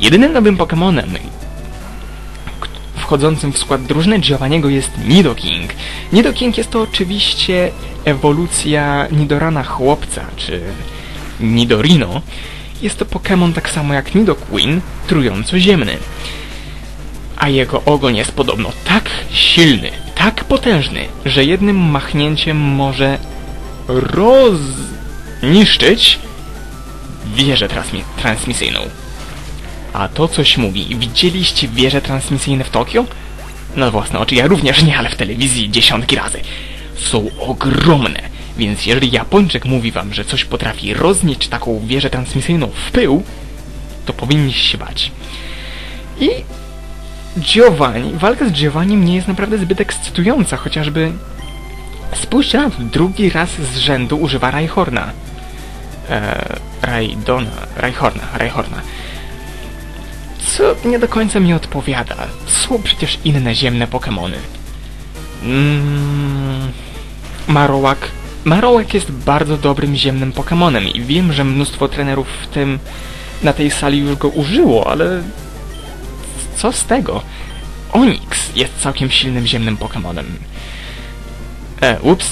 Jedynym nowym Pokemonem k- wchodzącym w skład drużyny Giovanniego jest Nidoking. Nidoking jest to oczywiście ewolucja Nidorana chłopca, czy Nidorino. Jest to Pokémon tak samo jak Nidoqueen, trująco-ziemny. A jego ogon jest podobno tak silny, tak potężny, że jednym machnięciem może rozniszczyć wieżę transmi transmisyjną. A to coś mówi. Widzieliście wieże transmisyjne w Tokio? Na własne oczy ja również nie, ale w telewizji dziesiątki razy. Są ogromne, więc jeżeli Japończyk mówi wam, że coś potrafi roznieść taką wieżę transmisyjną w pył, to powinniście się bać. I Giovanni, walka z Giovannim nie jest naprawdę zbyt ekscytująca, chociażby spójrzcie na to, drugi raz z rzędu używa Rajhorna. Eee, Rajdona, Rajhorna, Rajhorna. Co nie do końca mi odpowiada. Są przecież inne ziemne Pokémony. Mm, Marowak. Marowak jest bardzo dobrym ziemnym Pokémonem i wiem, że mnóstwo trenerów w tym na tej sali już go użyło, ale co z tego? Onyx jest całkiem silnym ziemnym Pokémonem. E, ups.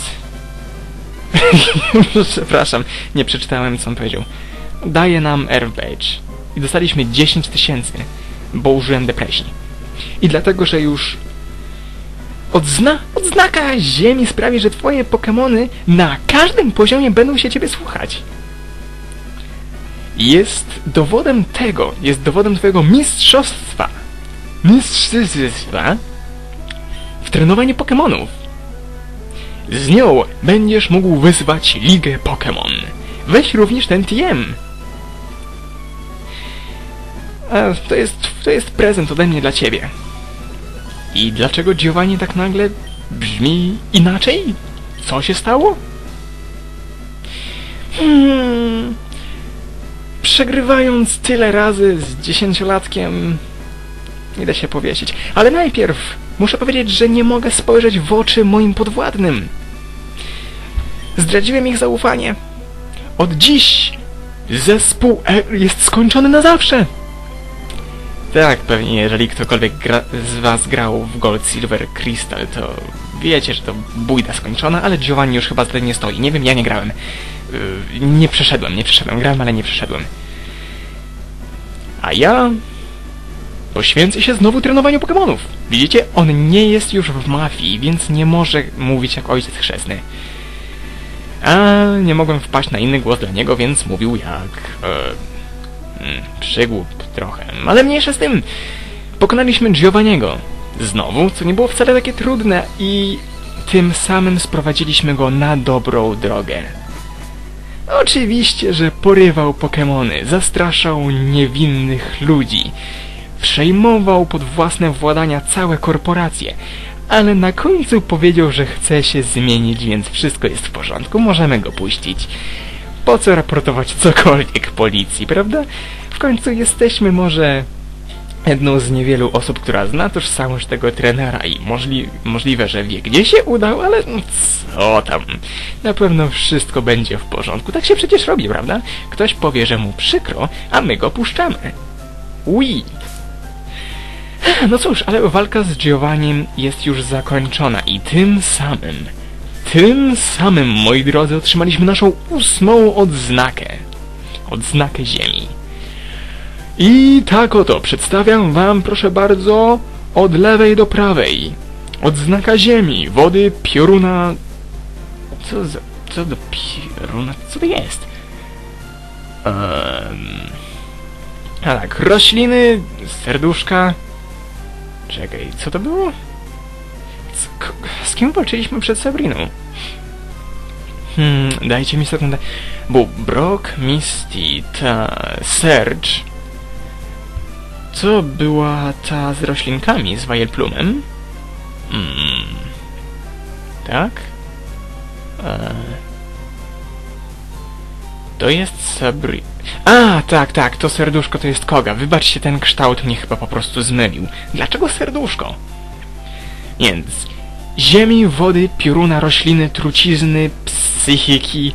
Przepraszam, nie przeczytałem co on powiedział. Daje nam Air Badge. I dostaliśmy 10 tysięcy, bo użyłem depresji. I dlatego, że już odzna odznaka Ziemi sprawi, że twoje Pokémony na każdym poziomie będą się ciebie słuchać. Jest dowodem tego, jest dowodem twojego mistrzostwa. Mistrzostwa w trenowaniu Pokémonów. Z nią będziesz mógł wyzwać Ligę Pokémon. Weź również ten TM. To jest, to jest prezent ode mnie dla ciebie. I dlaczego Giovanni tak nagle brzmi inaczej? Co się stało? Hmm, przegrywając tyle razy z dziesięciolatkiem, nie da się powiesić. Ale najpierw muszę powiedzieć, że nie mogę spojrzeć w oczy moim podwładnym. Zdradziłem ich zaufanie. Od dziś zespół R jest skończony na zawsze. Tak, pewnie jeżeli ktokolwiek z was grał w Gold Silver Crystal, to wiecie, że to bójda skończona, ale Giovanni już chyba tym nie stoi. Nie wiem, ja nie grałem. Yy, nie przeszedłem, nie przeszedłem. Grałem, ale nie przeszedłem. A ja poświęcę się znowu trenowaniu Pokémonów. Widzicie, on nie jest już w mafii, więc nie może mówić jak ojciec chrzestny. A nie mogłem wpaść na inny głos dla niego, więc mówił jak... E, mm, przygłup trochę, ale mniejsza z tym. Pokonaliśmy Giovanniego. Znowu, co nie było wcale takie trudne i tym samym sprowadziliśmy go na dobrą drogę. Oczywiście, że porywał Pokemony, zastraszał niewinnych ludzi, przejmował pod własne władania całe korporacje, ale na końcu powiedział, że chce się zmienić, więc wszystko jest w porządku, możemy go puścić. Po co raportować cokolwiek policji, prawda? W końcu jesteśmy może jedną z niewielu osób, która zna tożsamość tego trenera i możli możliwe, że wie gdzie się udał, ale no co tam. Na pewno wszystko będzie w porządku. Tak się przecież robi, prawda? Ktoś powie, że mu przykro, a my go puszczamy. Ui. No cóż, ale walka z Giovannim jest już zakończona i tym samym, tym samym, moi drodzy, otrzymaliśmy naszą ósmą odznakę. Odznakę Ziemi. I tak oto przedstawiam wam, proszę bardzo, od lewej do prawej. Odznaka Ziemi, wody, pioruna... Co za... co do pioruna... co to jest? Um... A tak, rośliny, serduszka... Czekaj, co to było? Z, z kim walczyliśmy przed Sabriną? Hmm, dajcie mi sekundę. Był Brock, Misty, ta... Serge... Co była ta z roślinkami, z Wajelplumem? Hmm. Tak? Eee. To jest Sabri... A, tak, tak, to serduszko to jest Koga. Wybaczcie, ten kształt mnie chyba po prostu zmylił. Dlaczego serduszko? Więc... Ziemi, wody, pioruna, rośliny, trucizny, psychiki,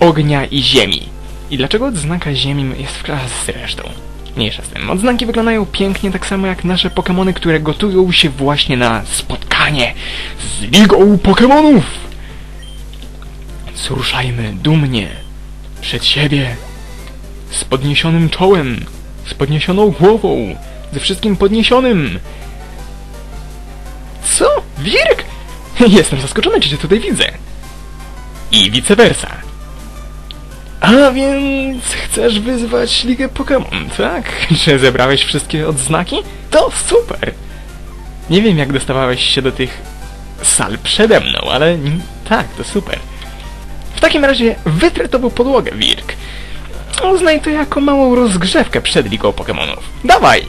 ognia i ziemi. I dlaczego odznaka ziemi jest w klas z resztą? Mniejsza z tym. Odznaki wyglądają pięknie, tak samo jak nasze Pokémony, które gotują się właśnie na spotkanie z Ligą Pokémonów! Zruszajmy dumnie przed siebie z podniesionym czołem, z podniesioną głową, ze wszystkim podniesionym. Co? Wirk? Jestem zaskoczony, czy cię tutaj widzę. I vice versa. A więc chcesz wyzwać Ligę Pokémon, tak? Czy zebrałeś wszystkie odznaki? To super! Nie wiem, jak dostawałeś się do tych sal przede mną, ale tak, to super. W takim razie wytrę podłogę, Wirk. Uznaj to jako małą rozgrzewkę przed Ligą Pokémonów. Dawaj!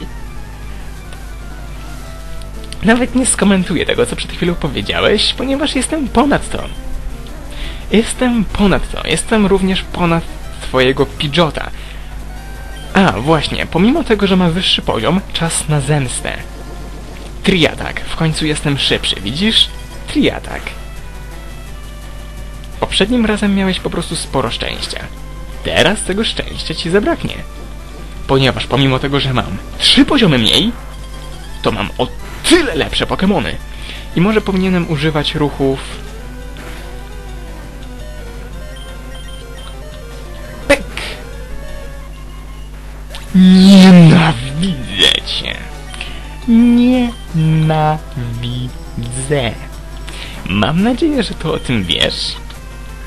Nawet nie skomentuję tego, co przed chwilą powiedziałeś, ponieważ jestem ponad to. Jestem ponad to. Jestem również ponad twojego Pidgeota. A, właśnie, pomimo tego, że ma wyższy poziom, czas na zemstę. Triatak. W końcu jestem szybszy, widzisz? Triatak. Poprzednim razem miałeś po prostu sporo szczęścia. Teraz tego szczęścia ci zabraknie. Ponieważ pomimo tego, że mam trzy poziomy mniej, to mam o tyle lepsze Pokémony. I może powinienem używać ruchów... Nienawidzę cię! Nienawidzę! Mam nadzieję, że to o tym wiesz.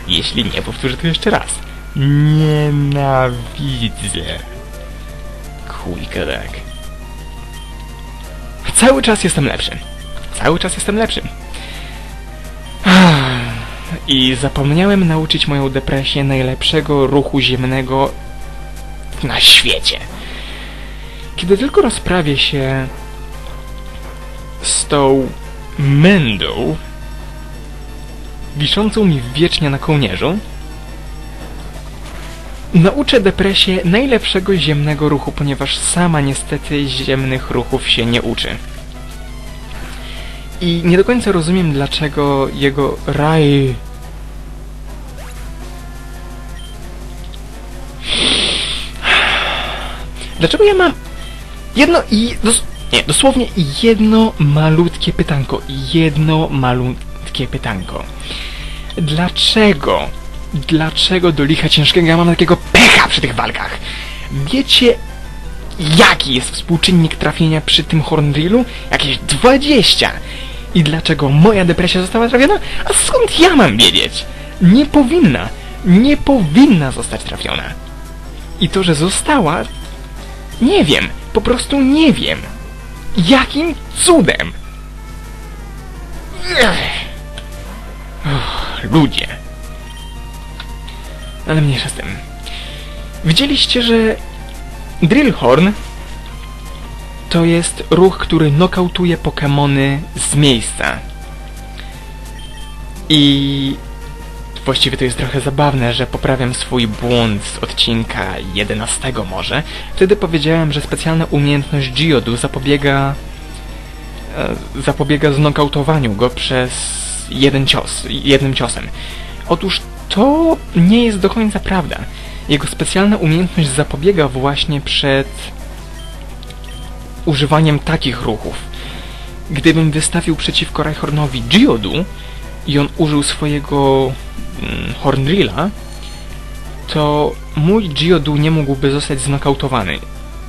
Jeśli nie, powtórzę to jeszcze raz. Nienawidzę. Kujka tak. Cały czas jestem lepszy. Cały czas jestem lepszy. I zapomniałem nauczyć moją depresję najlepszego ruchu ziemnego na świecie. Kiedy tylko rozprawię się z tą mędą wiszącą mi wiecznie na kołnierzu, Nauczę depresję najlepszego ziemnego ruchu, ponieważ sama niestety ziemnych ruchów się nie uczy. I nie do końca rozumiem, dlaczego jego raj... Dlaczego ja mam jedno i... Dos nie, dosłownie jedno malutkie pytanko. Jedno malutkie pytanko. Dlaczego dlaczego do licha ciężkiego ja mam takiego pecha przy tych walkach. Wiecie, jaki jest współczynnik trafienia przy tym Horndrillu? Jakieś 20! I dlaczego moja depresja została trafiona? A skąd ja mam wiedzieć? Nie powinna, nie powinna zostać trafiona. I to, że została, nie wiem, po prostu nie wiem. Jakim cudem? Ludzie. Ale mniejsza z tym. Widzieliście, że Drillhorn to jest ruch, który nokautuje Pokémony z miejsca. I właściwie to jest trochę zabawne, że poprawiam swój błąd z odcinka 11 może. Wtedy powiedziałem, że specjalna umiejętność Geodu zapobiega e, zapobiega znokautowaniu go przez jeden cios, jednym ciosem. Otóż to nie jest do końca prawda. Jego specjalna umiejętność zapobiega właśnie przed używaniem takich ruchów. Gdybym wystawił przeciwko Rhyhornowi Geodu i on użył swojego Hornrilla, to mój Geodu nie mógłby zostać znokautowany.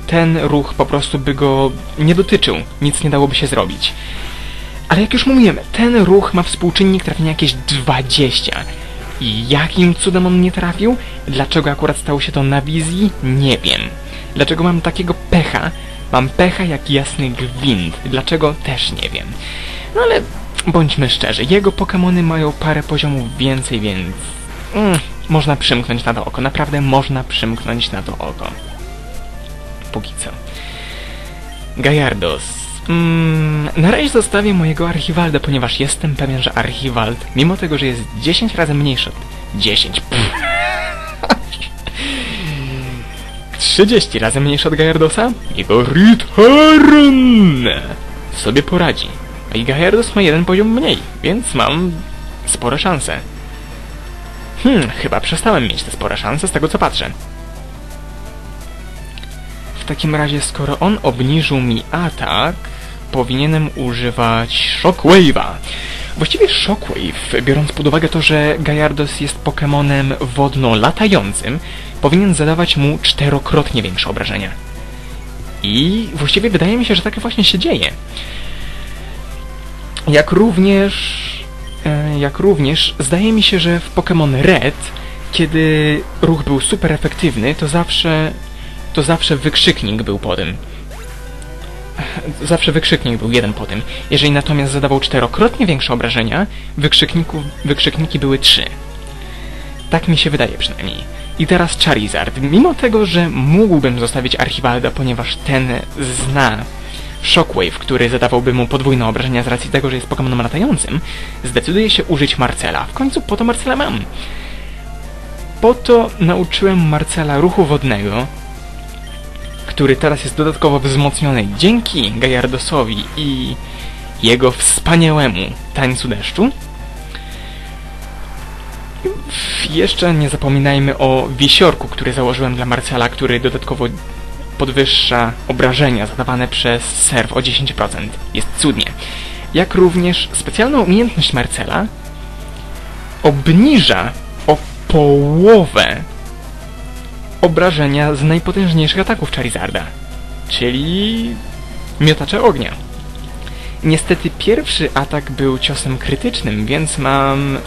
Ten ruch po prostu by go nie dotyczył, nic nie dałoby się zrobić. Ale jak już mówiłem, ten ruch ma współczynnik trafienia jakieś 20. I jakim cudem on nie trafił? Dlaczego akurat stało się to na wizji? Nie wiem. Dlaczego mam takiego pecha? Mam pecha jak jasny gwint. Dlaczego? Też nie wiem. No ale bądźmy szczerzy, jego Pokémony mają parę poziomów więcej, więc... Mm, można przymknąć na to oko. Naprawdę można przymknąć na to oko. Póki co. Gajardos Mm, na razie zostawię mojego Archivalda, ponieważ jestem pewien, że Archivald, mimo tego, że jest 10 razy mniejszy od... 10... 30 razy mniejszy od Gajardosa, jego Return sobie poradzi. Gajardos ma jeden poziom mniej, więc mam spore szanse. Hmm, chyba przestałem mieć te spore szanse z tego co patrzę. w takim razie, skoro on obniżył mi atak, powinienem używać Shockwave'a. Właściwie Shockwave, biorąc pod uwagę to, że Gallardos jest Pokemonem wodno-latającym, powinien zadawać mu czterokrotnie większe obrażenia. I właściwie wydaje mi się, że tak właśnie się dzieje. Jak również... e, Jak również zdaje mi się, że w Pokémon Red, kiedy ruch był super efektywny, to zawsze... To zawsze wykrzyknik był po tym. Zawsze wykrzyknik był jeden po tym. Jeżeli natomiast zadawał czterokrotnie większe obrażenia, wykrzykników, wykrzykniki były trzy. Tak mi się wydaje przynajmniej. I teraz Charizard. Mimo tego, że mógłbym zostawić Archibalda, ponieważ ten zna Shockwave, który zadawałby mu podwójne obrażenia z racji tego, że jest Pokemonem latającym, zdecyduje się użyć Marcela. W końcu po to Marcela mam. Po to nauczyłem Marcela ruchu wodnego, który teraz jest dodatkowo wzmocniony dzięki Gajardosowi i jego wspaniałemu tańcu deszczu. Jeszcze nie zapominajmy o wisiorku, który założyłem dla Marcela, który dodatkowo podwyższa obrażenia zadawane przez serw o 10%. Jest cudnie. Jak również specjalna umiejętność Marcela obniża o połowę obrażenia z najpotężniejszych ataków Charizarda, czyli miotacze ognia. Niestety pierwszy atak był ciosem krytycznym, więc mam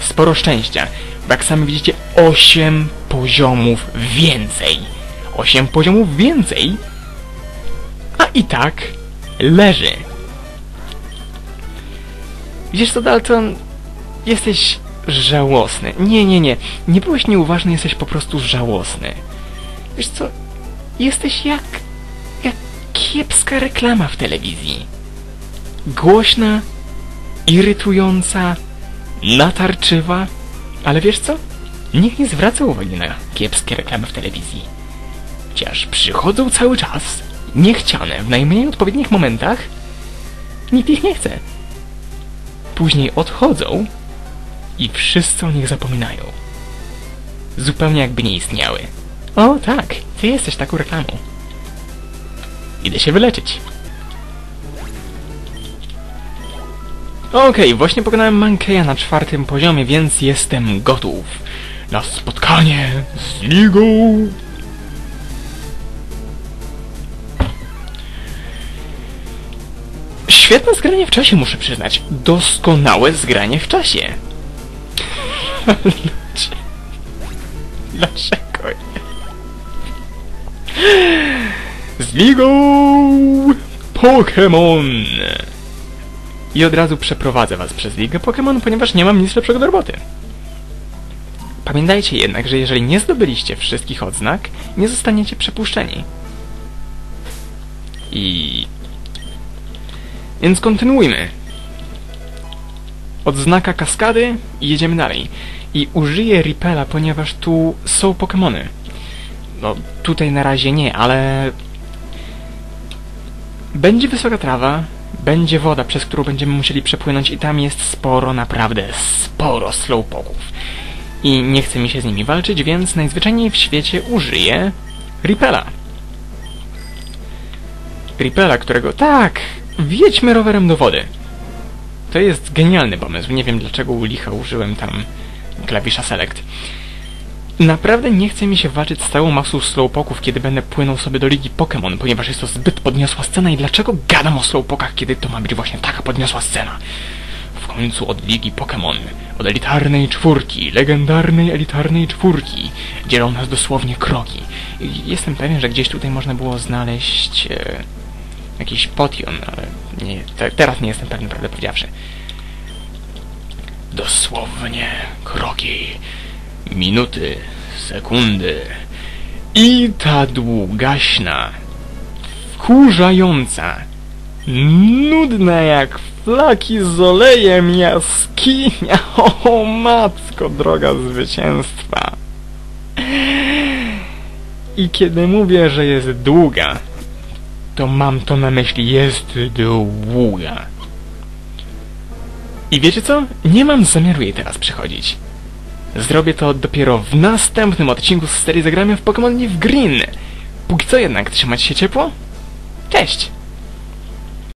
sporo szczęścia, bo jak sami widzicie 8 poziomów więcej. 8 poziomów więcej, a i tak leży. Widzisz co, Dalton? Jesteś żałosny. Nie, nie, nie. Nie byłeś nieuważny, jesteś po prostu żałosny. Wiesz co? Jesteś jak... jak kiepska reklama w telewizji. Głośna, irytująca, natarczywa, ale wiesz co? Nikt nie zwraca uwagi na kiepskie reklamy w telewizji. Chociaż przychodzą cały czas, niechciane, w najmniej odpowiednich momentach, nikt ich nie chce. Później odchodzą i wszyscy o nich zapominają. Zupełnie jakby nie istniały. O tak, ty jesteś taką reklamą. Idę się wyleczyć. Okej, właśnie pokonałem Mankeya na czwartym poziomie, więc jestem gotów na spotkanie z ligą. Świetne zgranie w czasie, muszę przyznać. Doskonałe zgranie w czasie. Dlaczego nie? Z ligą Pokémon! I od razu przeprowadzę was przez ligę Pokémon, ponieważ nie mam nic lepszego do roboty. Pamiętajcie jednak, że jeżeli nie zdobyliście wszystkich odznak, nie zostaniecie przepuszczeni. I... Więc kontynuujmy. Odznaka kaskady i jedziemy dalej. I użyję Ripela, ponieważ tu są Pokémony. No, tutaj na razie nie, ale... Będzie wysoka trawa, będzie woda, przez którą będziemy musieli przepłynąć i tam jest sporo, naprawdę sporo slowpoków. I nie chce mi się z nimi walczyć, więc najzwyczajniej w świecie użyję Ripela. Ripela, którego... Tak! Wjedźmy rowerem do wody. To jest genialny pomysł. Nie wiem dlaczego u licha użyłem tam klawisza select. Naprawdę nie chce mi się walczyć z całą masą slowpoków, kiedy będę płynął sobie do ligi Pokémon, ponieważ jest to zbyt podniosła scena i dlaczego gadam o slowpokach, kiedy to ma być właśnie taka podniosła scena? W końcu od ligi Pokémon, od elitarnej czwórki, legendarnej elitarnej czwórki, dzielą nas dosłownie kroki. I Jestem pewien, że gdzieś tutaj można było znaleźć e, jakiś potion, ale nie, te, teraz nie jestem pewien, prawdę powiedziawszy. Dosłownie kroki, minuty, sekundy i ta długaśna, wkurzająca, nudna jak flaki z olejem jaskinia, o matko droga zwycięstwa. I kiedy mówię, że jest długa, to mam to na myśli, jest długa. I wiecie co? Nie mam zamiaru jej teraz przychodzić. Zrobię to dopiero w następnym odcinku z serii Zagramy w Pokémon w Green. Póki co jednak trzymać się ciepło. Cześć!